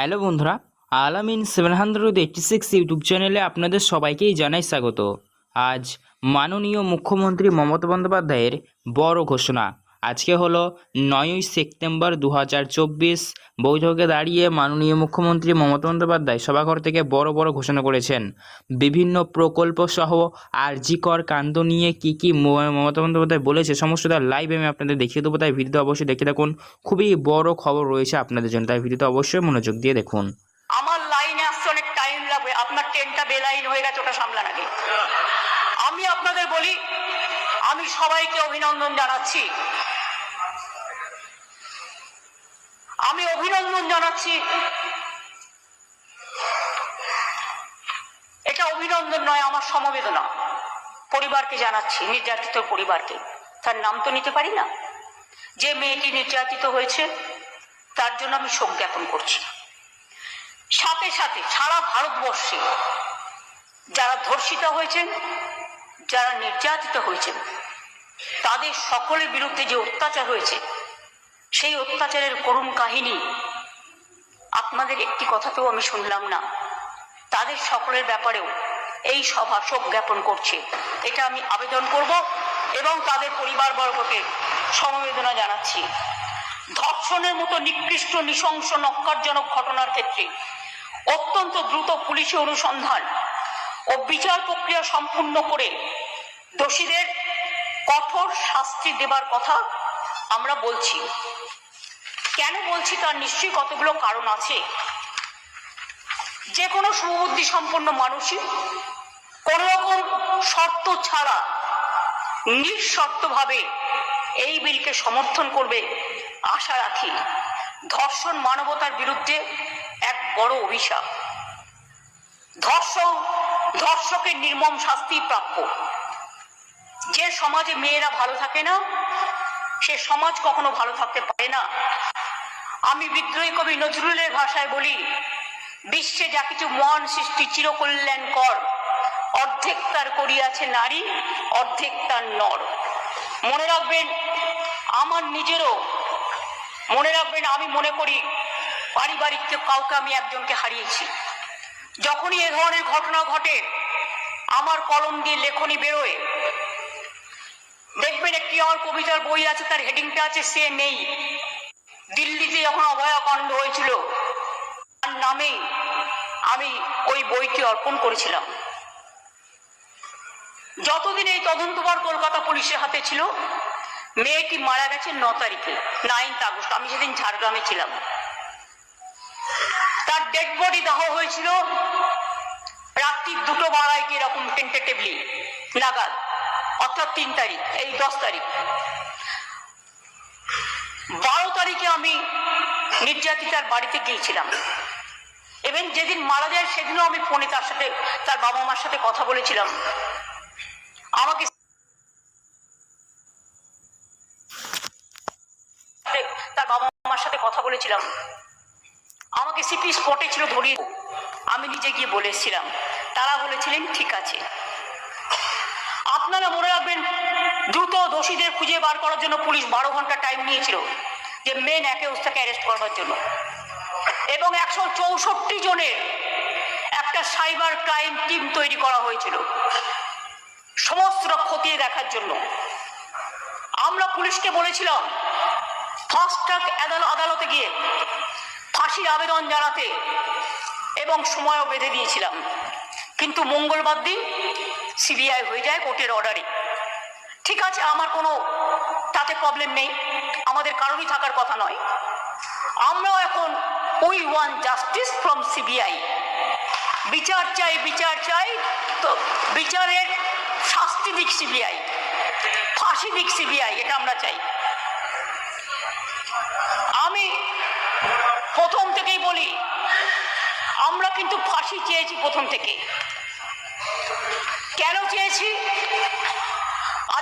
Hello বন্ধুরা, Alamin seven hundred eighty six YouTube চ্যানেলে আপনাদের সবাইকেই জানাই স্বাগত। আজ মাননীয় মুখ্যমন্ত্রী মমতা বন্দ্যোপাধ্যায়ের বড় ঘোষণা। আজকে হলো নয়ই সেপ্টেম্বর দু হাজার চব্বিশ। বৈঠকে দাঁড়িয়ে মাননীয় মুখ্যমন্ত্রী মমতা বন্দ্যোপাধ্যায় সভাঘর থেকে বড় বড় ঘোষণা করেছেন। বিভিন্ন প্রকল্প সহ আরজিকর কাণ্ড নিয়ে কি কি মমতা বন্দ্যোপাধ্যায় বলেছে সমস্তটা লাইভ আমি আপনাদের দেখিয়ে দেবো, তাই ভিডিওতে অবশ্যই দেখে থাকুন। খুবই বড় খবর রয়েছে আপনাদের জন্য, তাই ভিডিওতে অবশ্যই মনোযোগ দিয়ে দেখুন। আমার লাইনে আসতে অনেক টাইম লাগবে, আপনার ট্রেনটা বেলাইন হয়ে গেছে, ওটা সামলান আগে। আমি আপনাদের বলি, আমি সবাইকে অভিনন্দন জানাচ্ছি। আমি অভিনন্দন জানাচ্ছি। এটা অভিনন্দন নয়, আমার সমবেদনা। পরিবারকে জানাচ্ছি, নির্যাতিত পরিবারকে। তার নাম তো নিতে পারি না। যে মেয়েটি নির্যাতিত হয়েছে, তার জন্য আমি শোক জ্ঞাপন করছি। সাথে সাথে সারা ভারতবর্ষে যারা ধর্ষিতা হয়েছেন, যারা নির্যাতিত হয়েছেন, তাদের সকলের বিরুদ্ধে যে অত্যাচার হয়েছে সেই অত্যাচারের করুণ কাহিনী। আপনাদের একটি কথাতেও আমি শুনলাম না। তাদের সকলের ব্যাপারেও এই সভা শোক জ্ঞাপন করছে। এটা আমি আবেদন করব এবং তাদের পরিবারবর্গকে সমবেদনা জানাচ্ছি। ধর্ষণের মতো নিকৃষ্ট, নৃশংস নক্কারজনক ঘটনার ক্ষেত্রে অত্যন্ত দ্রুত পুলিশি অনুসন্ধান ও বিচার প্রক্রিয়া সম্পূর্ণ করে দোষীদের কঠোর শাস্তি দেবার কথা আমরা বলছি। কেন বলছি তার নিশ্চয়ই কতগুলো কারণ আছে? যে কোনো সুবুদ্ধি সম্পন্ন মানুষই কোন রকম শর্ত ছাড়া নিঃশর্তভাবে এই বিলকে সমর্থন করবে আশা রাখি। ধর্ষণ মানবতার বিরুদ্ধে এক বড় অভিশাপ। ধর্ষণ ধর্ষকের নির্মম শাস্তি প্রাপ্য। যে সমাজে মেয়েরা ভালো থাকে না সে সমাজ কখনো ভালো থাকতে পারে না। আমি বিদ্রোহী কবি নজরুলের ভাষায় বলি, বিশ্বে যা কিছু মহান সৃষ্টি চিরকল্যাণ কর। অর্ধেক তার করিয়াছে নারী, অর্ধেক তার নর। মনে রাখবেন, আমার নিজেরও, মনে রাখবেন, আমি মনে করি পারিবারিক কেউ কাউকে আমি একজনকে হারিয়েছি। যখনই এ ধরনের ঘটনা ঘটে, আমার কলম দিয়ে লেখনি বেরোয় দেখবেন একটি আমার কবিতার বই আছে, তার হেডিংটা আছে, সে নেই। দিল্লিতে যখন অভয়াকাণ্ড হয়েছিল, তার নামে আমি ওই বইটি অর্পণ করেছিলাম। যতদিন এই তদন্তবার কলকাতা পুলিশের হাতে ছিল, মেয়েটি মারা গেছে ন তারিখে নাইন্থ আগস্ট। আমি সেদিন ঝাড়গ্রামে ছিলাম। তার ডেড বডি দাহ হয়েছিল রাত্রি দুটো বাড়ায় কি এরকম টেন্টেটিভলি নাগাদ। অর্থাৎ তিন তারিখ, এই দশ তারিখ। বারো তারিখে আমি নির্যাতিতার বাড়িতে গিয়েছিলাম। এবং যেদিন মারা যায় সেদিনও আমি ফোনে তার সাথে, তার বাবা মার সাথে কথা বলেছিলাম। আমাকে তার বাবা মার সাথে কথা বলেছিলাম। আমাকে সিপি স্পটে ছিল ধরিয়ে, আমি নিজে গিয়ে বলে এসেছিলাম তারা বলেছিলেন, ঠিক আছে আপনারা মনে রাখবেন দ্রুত দোষীদের খুঁজে বার করার জন্য পুলিশ বারো ঘণ্টা টাইম নিয়েছিল যে মেন একে ওস্তাকে অ্যারেস্ট করবার জন্য। এবং একশো চৌষট্টি জনের একটা সাইবার ক্রাইম টিম তৈরি করা হয়েছিল। সমস্ত খতিয়ে দেখার জন্য। আমরা পুলিশকে বলেছিলাম ফাস্ট ট্র্যাক আদালতে গিয়ে ফাঁসির আবেদন জানাতে এবং সময়ও বেঁধে দিয়েছিলাম। কিন্তু মঙ্গলবার দিন সিবিআই হয়ে যায় কোর্টের অর্ডারে ঠিক আছে, আমার কোনো তাতে প্রবলেম নেই। আমাদের কারণই থাকার কথা নয়। আমরাও এখন we want justice from CBI বিচার চাই বিচার চাই, তো বিচারের শাস্তি দিক সিবিআই ফাঁসি দিক সিবিআই এটা আমরা চাই। আমি প্রথম থেকেই বলি, আমরা কিন্তু ফাঁসি চেয়েছি প্রথম থেকে। কেন চেয়েছি?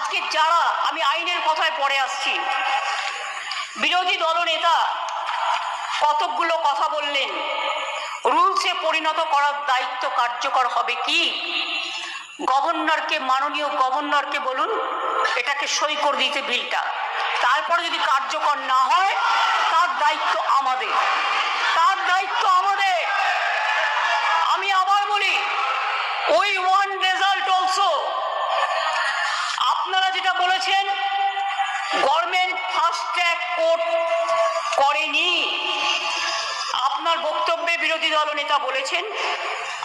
আজকে যারা আমি আইনের কথায় পড়ে আসছি, বিরোধী দলনেতা কতকগুলো কথা বললেন, রুলসে পরিণত করার দায়িত্ব কার্যকর হবে কি? গভর্নরকে, মাননীয় গভর্নরকে বলুন, এটাকে সই করে দিতে বিলটা। তারপরে যদি কার্যকর না হয়, তার দায়িত্ব আমাদের। তার দায়িত্ব আমাদের। আমি আবার বলি, ওই ওয়ান রেজাল্ট অলসো বলছেন গভর্নমেন্ট ফাস্ট ট্র্যাক কোর্ট করেনি। আপনার বক্তব্যে বিরোধী দল নেতা বলেছেন,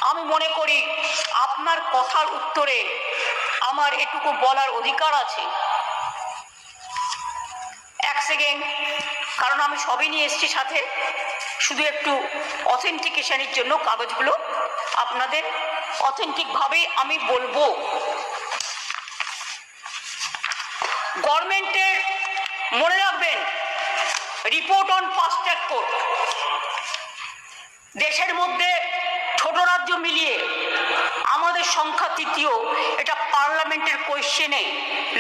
আমি মনে করি আপনার কথার উত্তরে আমার এটুকু বলার অধিকার আছে। এক সেকেন্ড কারণ আমি সবই নিয়ে এসেছি সাথে, শুধু একটু অথেন্টিকেশনের জন্য কাগজগুলো আপনাদের অথেন্টিকভাবে আমি বলব। গভর্নমেন্টের মনে রাখবেন রিপোর্ট অন ফাস্ট কোর্ট দেশের মধ্যে ছোট রাজ্য মিলিয়ে আমাদের সংখ্যা তৃতীয়, এটা পার্লামেন্টের কোয়েশ্চেনে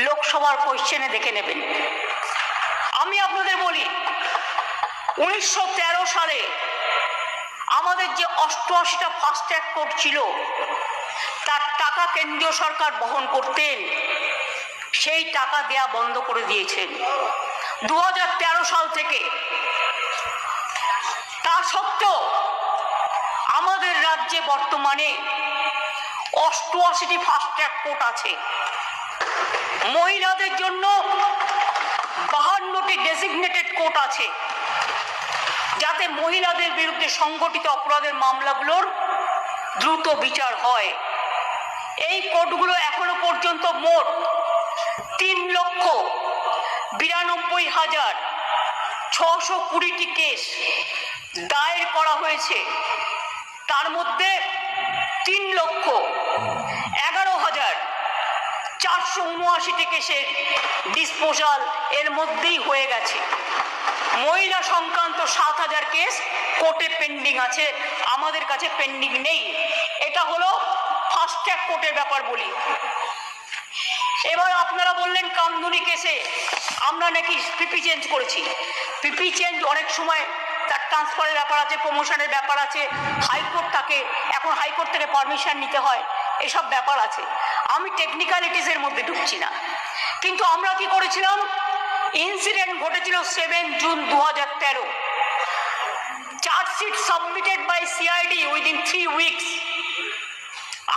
লোকসভার কোয়েশ্চেনে দেখে নেবেন। আমি আপনাদের বলি, উনিশশো তেরো সালে আমাদের যে অষ্টআশিটা ফাস্ট ট্র্যাক কোর্ট ছিল, তার টাকা কেন্দ্রীয় সরকার বহন করতেন সেই টাকা দেয়া বন্ধ করে দিয়েছেন। দু হাজার তেরো সাল থেকে। তা সত্ত্বেও আমাদের রাজ্যে বর্তমানে অষ্টআশিটি ফাস্ট ট্র্যাক কোর্ট আছে। মহিলাদের জন্য বাহান্নটি ডেসিগনেটেড কোর্ট আছে। যাতে মহিলাদের বিরুদ্ধে সংগঠিত অপরাধের মামলাগুলোর দ্রুত বিচার হয়। এই কোর্টগুলো এখনও পর্যন্ত মোট তিন লক্ষ বিরানব্বই হাজার ছশো কুড়িটি কেস দায়ের করা হয়েছে। তার মধ্যে তিন লক্ষ এগারো হাজার চারশো উনআশিটি কেসের ডিসপোজাল এর মধ্যেই হয়ে গেছে। মহিলা সংক্রান্ত সাত হাজার কেস কোর্টে পেন্ডিং আছে, আমাদের কাছে পেন্ডিং নেই। এটা হলো ফাস্ট ট্র্যাক কোর্টের ব্যাপার বলি। এবার আপনারা বললেন কামদুনি কেসে আমরা নাকি পিপি চেঞ্জ করেছি। পিপি চেঞ্জ অনেক সময় তার ট্রান্সফারের ব্যাপার আছে প্রমোশনের ব্যাপার আছে, হাইকোর্ট তাকে, এখন হাইকোর্ট থেকে পারমিশন নিতে হয়, এসব ব্যাপার আছে। আমি টেকনিক্যালিটিসের মধ্যে ঢুকছি না। কিন্তু আমরা কি করেছিলাম? ইনসিডেন্ট ঘটেছিল সেভেন জুন দু হাজার তেরো chargesheet submitted by CID within three weeks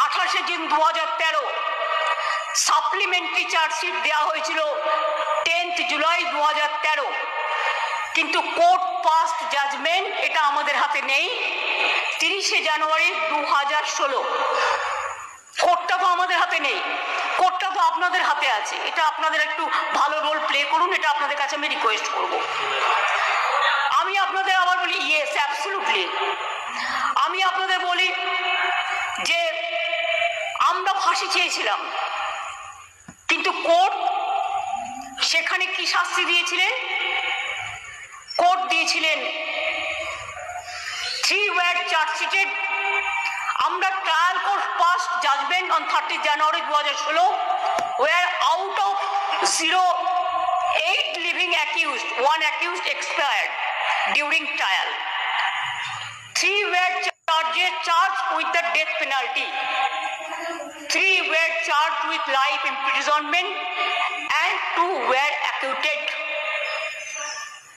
আঠাশে জুন দু হাজার তেরো। সাপ্লিমেন্টারি চার্জশিট দেওয়া হয়েছিল টেন্থ জুলাই দু হাজার তেরো। কিন্তু কোর্ট পাস্ট জাজমেন্ট এটা আমাদের হাতে নেই। তিরিশে জানুয়ারি দু হাজার ষোলো। কোর্টটা তো আমাদের হাতে নেই। কোর্টটা তো আপনাদের হাতে আছে। এটা আপনাদের একটু ভালো রোল প্লে করুন, এটা আপনাদের কাছে আমি রিকোয়েস্ট করব। আমি আপনাদের আবার বলি ইয়েস অ্যাবসলুটলি আমি আপনাদের বলি যে, আমরা ফাঁসি চেয়েছিলাম। কোর্ট? সেখানে কি শাস্তি দিয়েছিলেন? কোর্ট দিয়েছিলেন। থ্রি ওয়ার্ড চার্জশিটেড আমরা trial court pass judgement on thirty January দু হাজার ষোলো were out of zero eight living accused one accused expired during trial three were charged charged with the death penalty three were charged with life imprisonment and two were acquitted.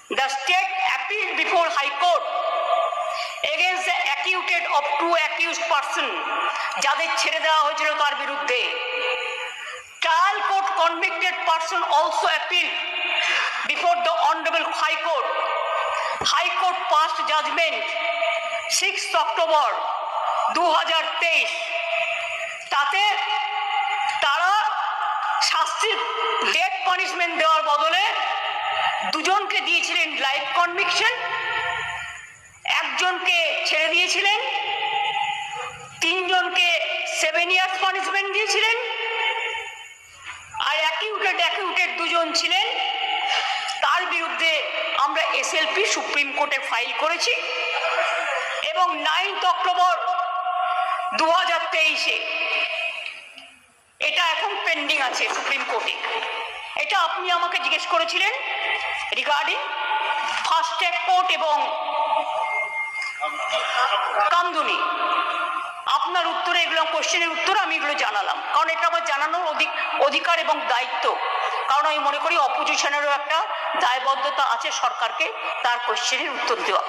The state appealed before High Court against the acquitted of two accused person যাদের ছেড়ে দেওয়া হয়েছিল তার বিরুদ্ধে trial court convicted person also appealed before the honorable high court high court passed judgment 6th october 2023 তাতে তারা শাস্তির death punishment দেওয়ার বদলে দুজনকে দিয়েছিলেন লাইফ কনভিকশন একজনকে ছেড়ে দিয়েছিলেন, তিনজনকে সেভেন ইয়ার্স পানিশমেন্ট দিয়েছিলেন, আর অ্যাকিউটেড অ্যাকিউটেড দুজন ছিলেন। তার বিরুদ্ধে আমরা এসএলপি সুপ্রিম কোর্টে ফাইল করেছি এবং নাইনথ অক্টোবর দু হাজার তেইশে এটা এখন পেন্ডিং আছে সুপ্রিম কোর্টে এটা আপনি আমাকে জিজ্ঞেস করেছিলেন রিগার্ডিং ফাস্ট ট্র্যাক কোর্ট এবং কামদুনি। আপনার উত্তরে এগুলো কোশ্চেনের উত্তর আমি এগুলো জানালাম। কারণ এটা আমার জানানোর অধিক, অধিকার এবং দায়িত্ব। কারণ আমি মনে করি অপোজিশনেরও একটা দায়বদ্ধতা আছে সরকারকে, তার কোশ্চেনের উত্তর দেওয়া।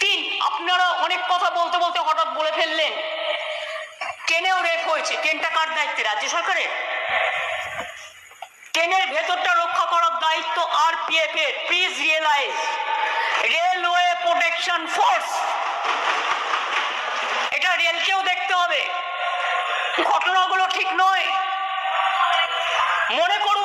তিন, আপনারা অনেক কথা বলতে বলতে হঠাৎ বলে ফেললেন। ট্রেনেও রেপ হয়েছে। ট্রেনটা কার দায়িত্বে? রাজ্য সরকারের? ট্রেনের ভেতরটা রক্ষা করার দায়িত্ব আর পিএফ এর please realise railway protection force এটা রেলকেও দেখতে হবে। ঘটনাগুলো ঠিক নয়। মনে করুন